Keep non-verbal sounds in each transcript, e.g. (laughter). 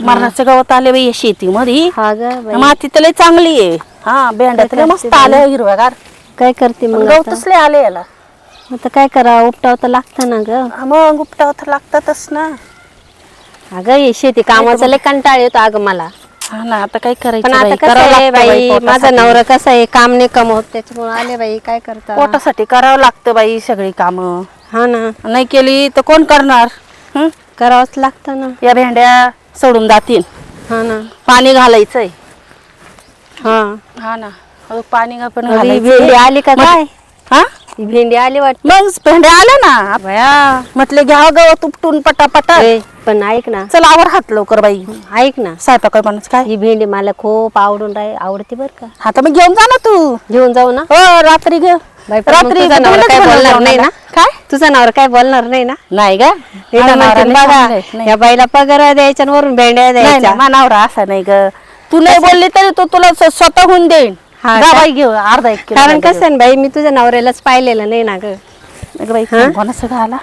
मरणाचं गवत आले बाई शेतीमध्ये. हा ग बाई. माती तर लय चांगली आहे. हा भेंड्या तर लय मस्त आलं हिरव्यागार. काय करते मग आता? गवतच लय आले याला. आता काय करा उपटाव तर लागतं ना ग. हा, मग उपटाव तर लागतातच ना. अगं हे शेती कामाचा लय कंटाळ येतो अगं मला. हा ना आता काय करायचं पण आता बाई? कसं करावं आहे लागतं बाई माझा पोटासाठी. नवरा कसा आहे? काम नाही कमवत त्याच्यामुळे आले बाई काय करता? पोटासाठी करावं लागतं बाई सगळी कामं. हा ना. नाही केली तर कोण करणार? हं? करावंच लागतं ना. या भेंड्या सोडून जातील. हा ना. पाणी घालायचंय. हा. हा ना. अहो, पाणी घा- पण अरे, ही घालायचंय. भेंडी आली का मग- काय? हा? ही भेंडी आली वाट मग भेंड्या आल्या ना. म्हटले घ्या गवत उपटून पटापटा. पण ऐक ना. चल आवर हात लवकर बाई. ऐक ना. स्वयंपाक माणूस काय? ही भेंडी मला खूप आवडून राही आवडते बर का. हा तर मग घेऊन जा ना तू. घेऊन जाऊ ना? हो रात्री घे. बाई, पण मग तुझा नवरा तुलाच काय बनवलं बोलणार नाही. ना? तुझा नवरा काय बोलणार नाही ना? नाही तर बघा. या बाईला पगार द्यायच्या आणि वरून भेंड्या द्यायच्या. मानावरा असा नाही ग. तू नाही बोलली तरी तो तुला स्व- स्वतःहून देईन. हा जा का? बाई घेऊ अर्धा एक किलो कारण कसं आहे ना बाई मी तुझ्या नवऱ्यालाच पाहिलेलं नाही ना ग. अगं बाई हा? घाला?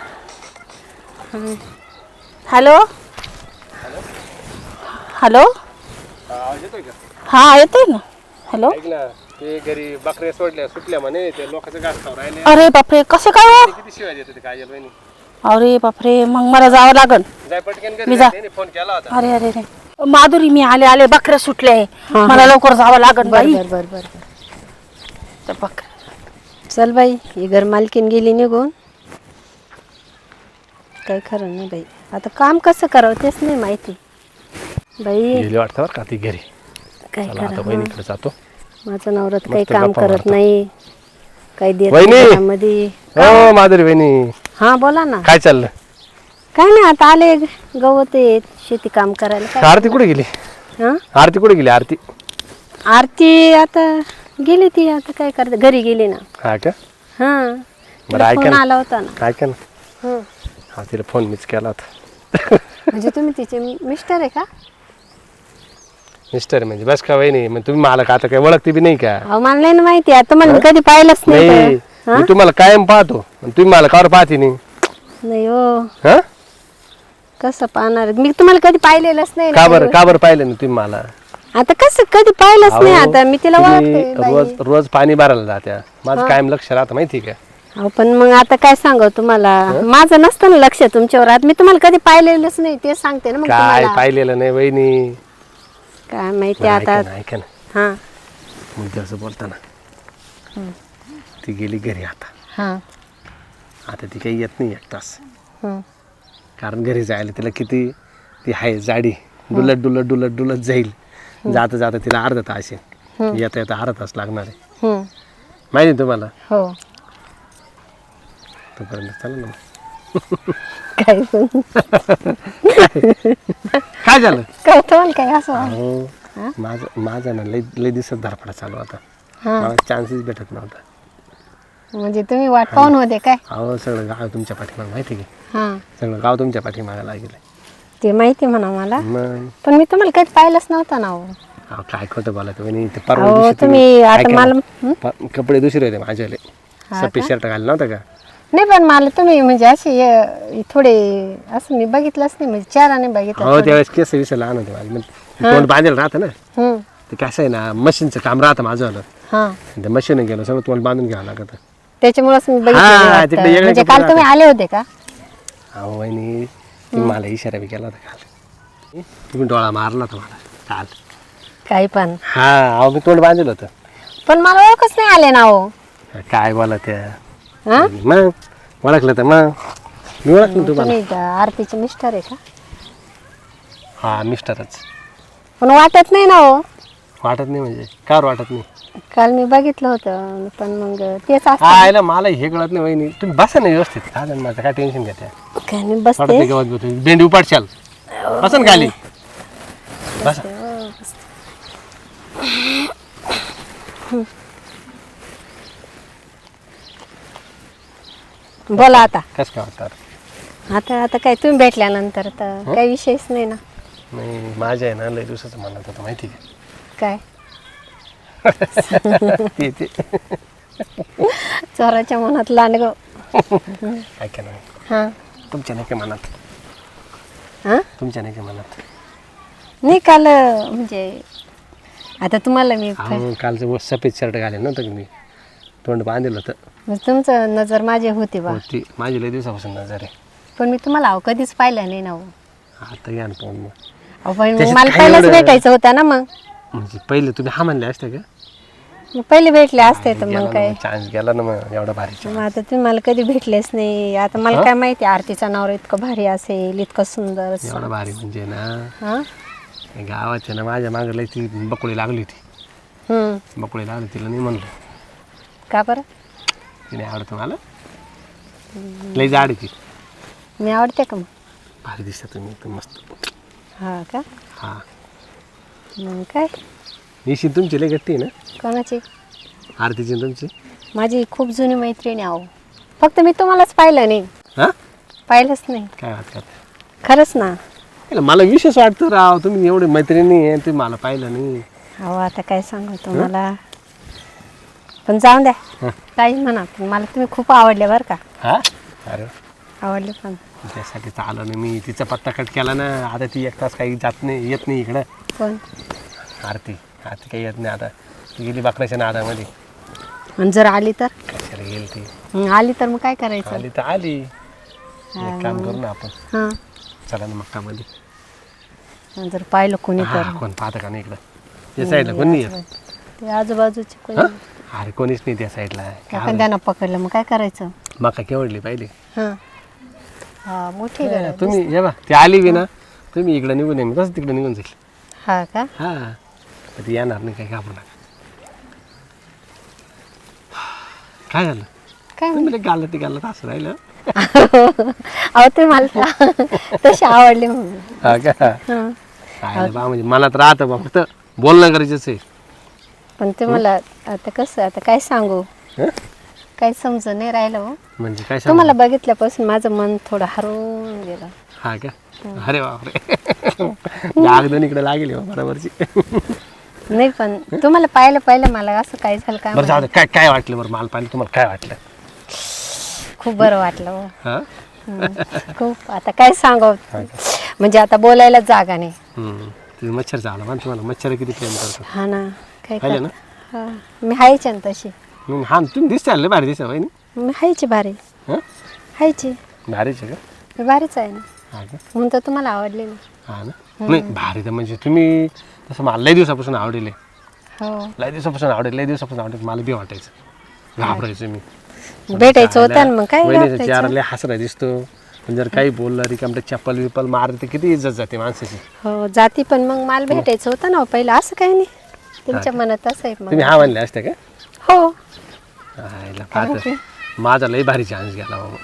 हॅलो? हॅलो? आवाज येतोय का हा येतोय ना? हॅलो? ऐक ना. ते घरी बकऱ्या सोडल्या सुटल्या म्हणे ते लोकांचं घास खाऊ राहिले. अरे बापरे कसं काय हो? ते किती शिवाय देते ते काजल बहिणी? अरे बापरे मग मला जावं जाय पटकन मी घरी जा. त्यांनी फोन केला होता. अरे अरे अरे. माधुरी मी आले आले बकऱ्या सुटले हा. मला लवकर जावं लागन बाई. बर बर बर बकऱ्या. चल बाई ही घर मालकीन गेली निघून. काय खरं नाही बाई. आता काम कसं करावं तेच नाही माहिती. बाई. गेली वाटतं बरं का ती घरी? काय चला आता बहिणीकडे जातो. माझं नवरा तर काही मस्त काम गप्पा करत मारतो. नाही. काही देत वहिनी! नाही घरामध्ये. हो माधुरी बहिणी हा बोला ना. काय चाललं? काय नाही आता आले गवत येत शेती काम करायला. काय आरती कुठे गेली? हा? आरती कुठे गेली आरती? आरती आता गेली ती आता काय करते? घरी गेली ना. हा का? हा. बरं तिला ऐका फोन ना. आला होता ना. ऐका ना. हं. हा तिला फोन मीच केला होता. म्हणजे तुम्ही तिचे मिस्टर आहे का? मिस्टर म्हणजे बस का वहिनी मग तुम्ही मला का आता काय ओळखते बी नाही का? अहो मला नाही ना माहिती आता मला कधी पाहिलंच नाही नाही तर. हा? मी तुम्हाला कायम पाहतो आणि तुम्ही मला कावर पाहते नाही. नाही हो. हा? कसं पाहणार? मी तुम्हाला कधी पाहिलेलंच नाही ना का बरं. का बरं पाहिलं नाही तुम्ही मला? आता कसं कधी पाहिलंच नाही अहो, आता मी तिला तुम्ही ओळखते बाई. रोज रोज पाणी भरायला जात्या. माझं कायम लक्ष राहतं माहिती का? अहो पण मग आता काय सांगू तुम्हाला? माझं नसतं ना लक्ष तुमच्यावर आता मी तुम्हाला कधी पाहिलेलंच नाही ते सांगते ना मग काय तुम्हाला. पाहिलेलं नाही वहिनी. काय माहिती बरं, आता? ऐका ना ऐका ना हा. मुद्द्याचं बोलताना. ती गेली घरी आता. हा. आता ती काही येत नाही एक तास. हं. कारण घरी जायला तिला किती ती आहे जाडी. डुलत डुलत डुलत डुलत जाईल. जाता जाता तिला अर्धा तास आहे येता येता अर्धा तास लागणार आहे. हं. माहिती आहे तुम्हाला? हो. तोपर्यंत चला ना मग. काय काय झालं? काय असं? अहो माझं माझं ना लई लई दिवसात धरपडा चालू होता. हा. मला चान्सेस भेटत नव्हता. म्हणजे तुम्ही वाट पाहून होते काय? अहो सगळं गाव तुमच्या पाठीमाग माहिती आहे की? हा. सगळं गाव तुमच्या पाठीमागे लागेल. ते माहिती म्हणा मला. मग? पण मी तुम्हाला कधी पाहिलंच नव्हतं ना हो अहो, काय खोटं बोलायचं वहिनी ते परवा अहो, दिवशी तुम्ही आता ऐका ना, मला- हं? प- कपडे दुसरे होते माझ्याले सफेद शर्ट घाल नव्हतं का? नाही पण मला तुम्ही म्हणजे असे अं, थोडे असं मी बघितलंच नाही म्हणजे बघितलं हो त्यावेळेस केस विषय लहान होते माझे मग तोंड बांधेल राहतं ना. ते कसं आहे ना मशीनचं काम राहतं माझं आलं हा. ते मशीन गेलं सगळं तोंड बांधून घ्यावं लागतं. त्याच्यामुळेच मी हा, बघितलं तिकडे वाटतं. वेगळे म्हणजे कपडे काल तुम्ही आले होते का? अहो वहिनी तुम्ही मला इशारा बी केला होता काल. तुम्ही डोळा मारला होता मला काल. काही पण. हा अहो मी तोंड बांधलं होतं. पण मला ओळखच नाही आले ना हो काय बोला त्या हा? मग ओळखलं तर मग मी ओळखलं तुम्हाला. तुम्ही आरतीचे मिस्टर आहे का? हा मिस्टरच. पण वाटत नाही ना हो. वाटत नाही म्हणजे. कार वाटत नाही. काल मी बघितलं होतं पण मग तेच असतं. हा आयला मला हे कळत नाही वहिनी. तुम्ही बसा ना व्यवस्थित. काय झालं माझं? काय टेन्शन घेते काय वाटत बसते. नाही गावात बसू भेंडी उपाडशाल. बसा ना खाली. बसा. बोला आता. कसं काय वाटतं आता आता काय तुम्ही भेटल्यानंतर तर काही विषयच नाही ना. नाही माझ्या आहे ना लय दिवसाचं म्हणत होतं माहिती आहे काय? का (laughs) ते ते. चोराच्या मनात लांडग. ऐका ना हा. तुमच्या नाही का मनात? हा? तुमच्या नाही का मनात? नाही काल म्हणजे आता तुम्हाला मी हा कालचं व सफेद शर्ट घालेल नव्हतं की मी? तोंड बांधलं होतं. म्हणजे तुमचं नजर माझी होती बा. होती. माझी लय दिवसापासून नजर आहे. पण मी तुम्हाला अहो कधीच पाहिलं नाही ना हो. आता या ना पाहून मग. अहो पण मग त्याच्यात मला काय पहिलंच एवढं- भेटायचं होतं ना मग. म्हणजे पहिले तुम्ही हा म्हणले असते का? मग पहिले भेटले असते तर मग काय? चान्स गेला ना मग एवढा भारी मग आता तुम्ही मला कधी भेटलेच नाही. आता मला काय माहिती आरतीचा नवरा इतकं भारी असेल इतकं सुंदर असं. एवढा भारी म्हणजे ना. हा? आहे ना माझ्या मागं लय ती बकुळी लागली होती. हम्म. बकुळी लागली तिला नाही म्हणलं. का बरं? तिने आवडतं मला. लय जाड आहे ती. मी आवडते का मग? भारी दिसत तुम्ही एकदम मस्त. हा का? हा. मग काय? निशी तुमची लय गट्टी आहे ना? कोणाची? आरतीची आणि तुमची? माझी खूप जुनी मैत्रिणी आहो फक्त मी तुम्हालाच पाहिलं नाही. हा? पाहिलंच नाही. काय वाट करता खरंच ना. याला मला विशेष वाटतं राव तुम्ही एवढे मैत्रिणी आहे तुम्ही मला पाहिलं नाही. अहो आता काय सांगू तुम्हाला? पण जाऊन द्या. काही म्हणा पण मला तुम्ही खूप आवडले बरं का. हा? अरे. आवडले पण. त्यासाठी चाललं नाही मी. तिचा पत्ता कट केला ना आता ती एक तास काही जात नाही येत नाही इकडं. कोण? आरती. आरती काही येत नाही आता. ती गेली बाकड्याच्या नादामध्ये. आणि जर आली तर? कशाला गेली ती? हं, आली तर मग काय करायचं? आली तर आली. एक काम करू ना आपण. हां. चला ना मक्कामध्ये आणि जर पाहिलं कोणी तर. हा, कोण पाहतं का नाही इकडं? या साईडला कोण नाही येत? ते आजूबाजूचे कोणी हा? अरे कोणीच नाही त्या साईडला. एखाद्यानं पकडलं मग काय करायचं? मका केवढली पाहिली? हां. हा मोठी गरज तुम्ही ये बा ती आली बी ना. तुम्ही इकडं निघून ये मी तसं तिकडं निघून जाईल. हा का? हा. तर ती येणार नाही काही घाबरू नका. काय झालं? काय तुम्ही गालं ती गालं असं राहिलं. अहो ते मला तशी आवडली म्हणून. हा का? हां. राहिलं बा म्हणजे मनात राहतं बा फक्त बोलणं गरजेचं आहे. पण ते मला आता कसं आता काय सांगू? हं? काही समज नाही राहिलं हो. म्हणजे काय सांगू? तुम्हाला बघितल्यापासून माझं मन थोडं हरवून गेलं. हा का? अरे बापरे. (laughs) डाग दोन इकडे लागेल हो बरोबरची. नाही पण तुम्हाला पाहिलं पाहिलं मला असं काय झालं काय बरं जाऊ दे. काय काय वाटलं बरं? मला पाहिलं तुम्हाला काय वाटलं? खूप बरं वाटलं हो. खूप. आता काय सांगावं म्हणजे आता बोलायला जागा नाही. हम्म. मच्छर पण तुम्हाला मच्छर किती प्रेम करतो हा ना. काय पाहिलं ना? करता? हा. मी हायचे ना तशी. मग हा तुम्ही दिसता लय भारी दिसता ना? मी हायची भारी. हा? हायची. भारीच आहे का? मी भारीच आहे ना. हा का? म्हणून तर तुम्हाला आवडले ना हा ना? नाही भारी तर म्हणजे तुम्ही तसं मला लय दिवसापासून आवडेल. हो. लय दिवसापासून आवडेल लय दिवसापासून आवडेल मला बी वाटायचं. घाबरायचं मी. भेटायचं होतं ना मग काय वहिनीचा घाबरायचं? चेहरा लय हसरा दिसतो. पण जर काही बोललं रिकामटे चप्पल विप्पल मारले तर किती इज्जत जाते माणसाची. हो जाती पण मग मला भेटायचं होतं ना हो पहिलं. असं काही नाही. तुमच्या मनात असं आहे मग. तुम्ही हा म्हणले असते का? हो. आयला पाहत माझा लय भारी चान्स गेला बाबा.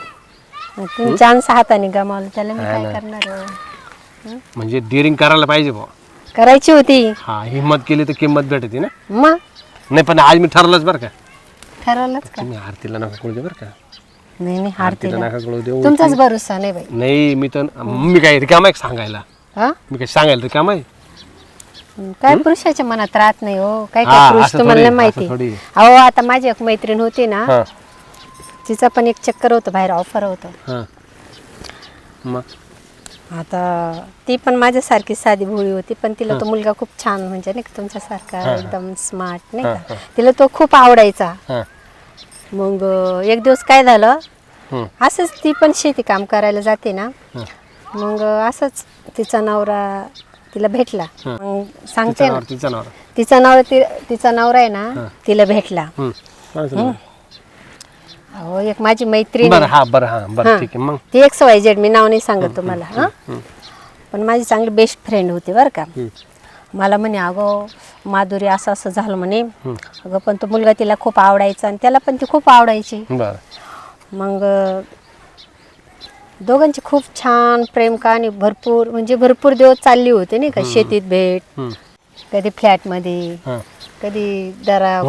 मग तुम्ही चान्स हाताने गमावलं. त्याला मी काय करणार? म्हणजे डिअरिंग करायला पाहिजे भाऊ करायची होती. हा हिंमत केली तर किंमत भेटते ना? मग? नाही पण आज मी ठरलंच बरं का. ठरवलंच का? तुम्ही आरतीला नका कळू दे बरं का. नाही नाही आरतीला. हारतीला नका कळू देऊ. तुमचाच भरोसा नाही बाई. नाही मी तर मी काय रिकाम आहे का सांगायला? हा? मी काय सांगायला रिकाम आहे? काय पुरुषाच्या मनात राहत नाही हो काय हा, काय पुरुष असं तुम्हाला नाही माहिती. असं थोडी. अहो आता माझी एक मैत्रीण होती ना हा. तिचा पण एक चक्कर होतं बाहेर ऑफर होतं. हा. मग? आता ती पण माझ्यासारखी साधी भोळी होती पण तिला तो मुलगा खूप छान म्हणजे नाही का तुमच्यासारखा एकदम स्मार्ट नाही का? तिला तो खूप आवडायचा. हा. मग अं, एक दिवस काय झालं हम्म. असंच ती पण शेती काम करायला जाते ना. मग असंच तिचा नवरा तिला भेटला. मग सांगते तिचा ना. नावर तिचा नावर तिचा नवरा ति- तिचा नवरा आहे ना तिला भेटला. नाव? अहो एक माझी मैत्रीण बरं हा बरं हा बरं ठीक आहे मग. ती एक सवाय जेड मी नाव नाही सांगत तुम्हाला हा. पण माझी चांगली बेस्ट फ्रेंड होती बरं का. मला म्हणे अगं माधुरी असं असं झालं म्हणे. अगं पण तो मुलगा तिला खूप आवडायचा आणि त्याला पण ती खूप आवडायची. बरं. मग अं, दोघांची खूप छान प्रेम कहाणी भरपूर म्हणजे भरपूर दिवस चालली होती नाही का? शेतीत भेट. कधी फ्लॅटमध्ये हा कधी दरा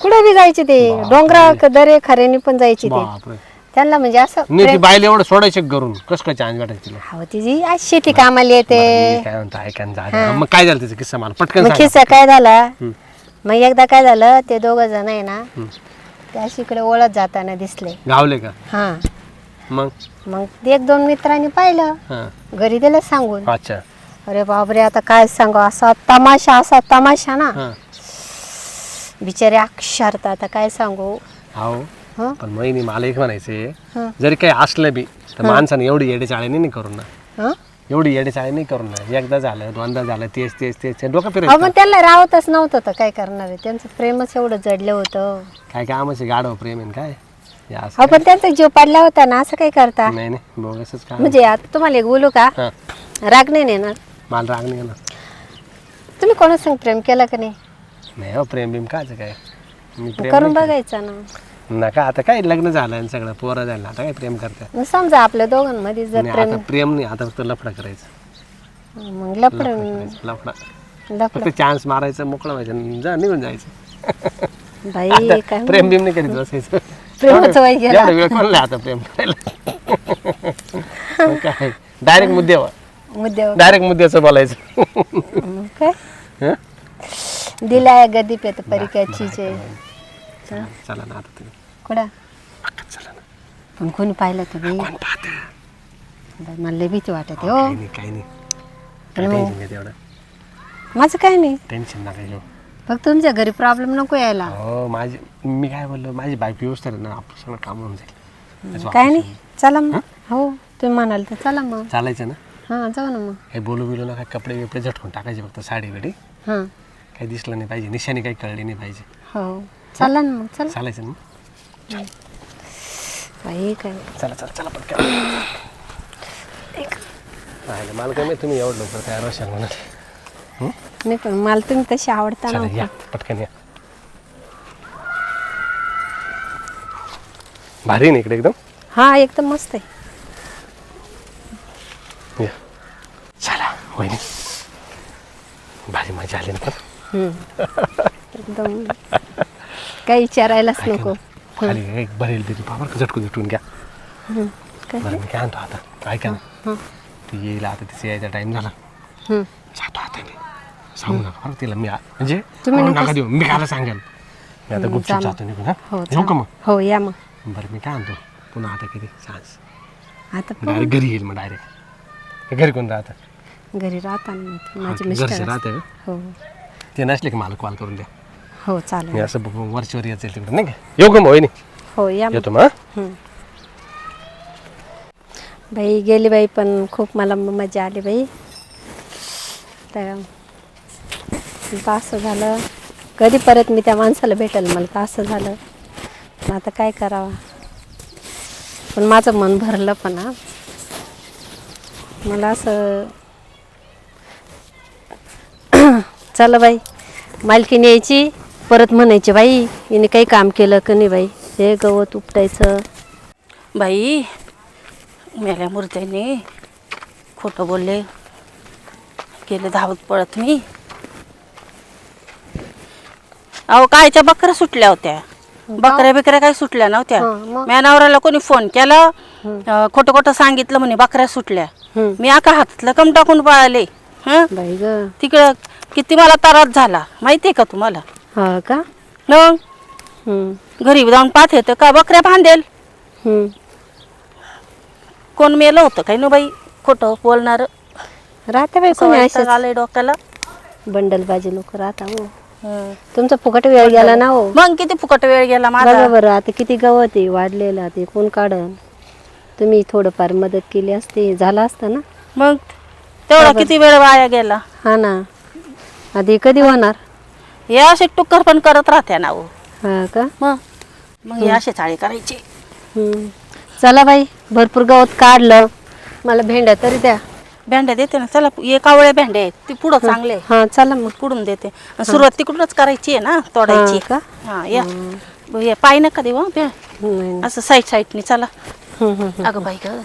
कुठे बी जायचे ते. डोंगरा दरे खऱ्यानी पण जायची ते. त्यांना म्हणजे असं बायला एवढं सोडायचं घरून? कसं काय चान्स भेटायचं हो तिची आज शेती कामाला येते. मग काय झालं तिचा किस्सा मला? पटकन खिस्सा काय झाला? मग एकदा काय झालं ते दोघ जण आहे ना ते अशी इकडे ओळख जाताना दिसले. गावले का? हा. मग? मग एक दोन मित्रांनी पाहिलं. हा. घरी दिलं सांगून. अच्छा. अरे बापरे आता काय सांगू? असा तमाशा असा तमाशा ना. हा. बिचारे अक्षरता आता काय सांगू? हो हं? पण महिनी मला एक म्हणायचे हं. जरी काही असलं बी तर माणसाने एवढी येडेचाळे नाही करू ना. हं? एवढी येडेचाळे नाही करू ना. एकदा झालं दोनदा झालं तेच तेच तेच ते डोकं अहो फिरायचं मग त्याला रावतच नव्हतं तर काय करणार आहे? त्यांचं प्रेमच एवढं जडलं होतं. काय काय आमचे गाडव प्रेम आहे काय? असं पण त्यांचा जीव पडला होता ना असं काय करता? नाही नाही बोगसच काय म्हणजे आता तुम्हाला एक बोलू का? हा. राग नाही नेणार मला राग नाही ना तुम्ही कोणासंग संग प्रेम केलं का नाही? नाही हो प्रेम बिम कायचं काय? मी प्रेम करून नाही बघायचं ना. नका आता काय लग्न झालं आणि सगळं पोरं झालं आता काय प्रेम करता? मग समजा आपल्या दोघांमध्ये जर नाही प्रेम आता प्रेम नाही आता फक्त लफडा करायचं. मग लपड करायचं, लफडा. लपड फक्त चान्स मारायचं मोकळं व्हायचं आणि जा निघून जायचं. बाई काय प्रेम बिम नाही करीत बसायचं. प्रेमाचं वय गेलं एवढा वेळ कोणला आता प्रेम करायला. मग काय? डायरेक्ट मुद्द्यावर. मुद्द्यावर. डायरेक्ट मुद्द्याचं बोलायचं. मग काय? हं? दिलाय गदी पेत परिकाची जे चला चला ना आता तुम्ही. पक्कच चला ना. पण कोणी पाहिलं कोण पाहतं? बाई, मला लय भीती वाटते हो. काही नाही काही नाही. काय पण मग- टेन्शन घ्या तेवढं. माझं काय नाही. टेन्शन नका घेऊ. फक्त तुमच्या घरी प्रॉब्लेम नको यायला. हो माझी मी काय बोललो माझी बाईक व्यवस्था आहे ना आपलं सगळं काम होऊन जाईल. काय नाही. चला मग. हो? तुम्ही म्हणाल तर चला मग. चालायचं ना? हां जाऊ ना मग. काही बोलू बिलू नका कपडे बिपडे झटकून टाकायचे फक्त साडी बिडी. हां. काही दिसलं नाही पाहिजे निशाणी काही कळली नाही पाहिजे. हो. चला ना मग चला. चालायचं ना बाई काय? चला चला चला पटकन. राहिलं मला काय माहिती तुम्ही एवढं लवकर तयार असाल म्हणून नाही पण मला तुम्ही तशी आवडता चला ना या पटकन या. भारी आहे ना इकडे एकदम? हा एकदम मस्त आहे. या. चला वहिनी. भारी मज़ा आली ना पण. हम्म. एकदम. काही विचारायलाच नको. खाली एक भरेल तरी बाबर झटकून झटकून घ्या. हम्म. काय बरं मी काय आणतो आता? ऐका ना. ती येईल आता तिचा यायचा टाइम झाला. हम्म. जातो आता मी. सांगू नका. बरं तिला मी आ- म्हणजे तुम्ही म्हणून नका- नका देऊ. मी कायला सांगेल. मी आता गुपचूप मग. जातो निघून हा? हो येऊ का चला. मग? हो या मग. बरं मी काय आणतो पुन्हा आता किती? सांग. आता पाहू. डायरेक्ट घरी येईल मग डायरेक्ट घरी कोण राहतं? घरी राहता ना माझे घरचे मिस्टर राहते हो. ते नसले की मला कॉल करून द्या. हो मी चालेल असं ब- वरचीवर येत जाईल तिकडे नाही का? येऊ का मग वहिनी? हो या मग. येतो मग हा? बाई गेली बाई पण खूप मला म- मजा आली बाई. तर तर असं झालं. कधी परत मी त्या माणसाला भेटेल मला तर असं झालं. पण आता काय करावं? पण माझं मन भरलं पण हा. मला असं (clears throat) चला बाई. मालकीन यायची. परत म्हणायची बाई हिने काही काम केलं का नाही बाई? हे गवत उपटायचं. बाई मेल्या मूर्त्याने खोटं बोलले. गेले धावत पळत मी. अहो कायच्या बकऱ्या सुटल्या होत्या. बकऱ्या बिकऱ्या काही सुटल्या नव्हत्या. हं, मग? म्या नवऱ्याला कोणी फोन केला अं, खोटं खोटं सांगितलं म्हणे बकऱ्या सुटल्या. हं. मी आका हातातलं कम टाकून पळाले. हं? बाई ग. तिकडं किती मला त्रास झाला माहितीये का तुम्हाला? हा का? मग? हम्म, घरी जाऊन पाहत येतं का बकऱ्या बांधेल? हम्म. कोण मेलं होतं काही ना बाई? खोटं बोलणार. राहते बाई कोणी असेच आलंय डोक्याला. बंडलबाजी लोक राहता हो हं. तुमचा फुकट वेळ गेला ना हो? मग किती फुकट वेळ गेला बघा माझा बरं आता किती गवत आहे वाढलेलं ते कोण काढन? तुम्ही थोडंफार मदत केली असती झालं असतं ना? मग तेवढा किती वेळ वाया गेला? हा ना. आधी कधी होणार? हे असे टुक्कर पण करत राहत्या ना हो. हा का? मग? मग हे असे चाळी करायची. हम्म. चला बाई भरपूर गवत काढलं. मला भेंड्या तरी द्या. भेंड्या देते ना चला हे कावळे भेंडे आहेत ती पुढं चांगले. हा चला मग. पुढून देते. आणि सुरुवात तिकडूनच करायची आहे ना तोडायची. का? हा या. हे पाय नका देऊ हं. असं साईड साईडनी चला. अगं बाई ग.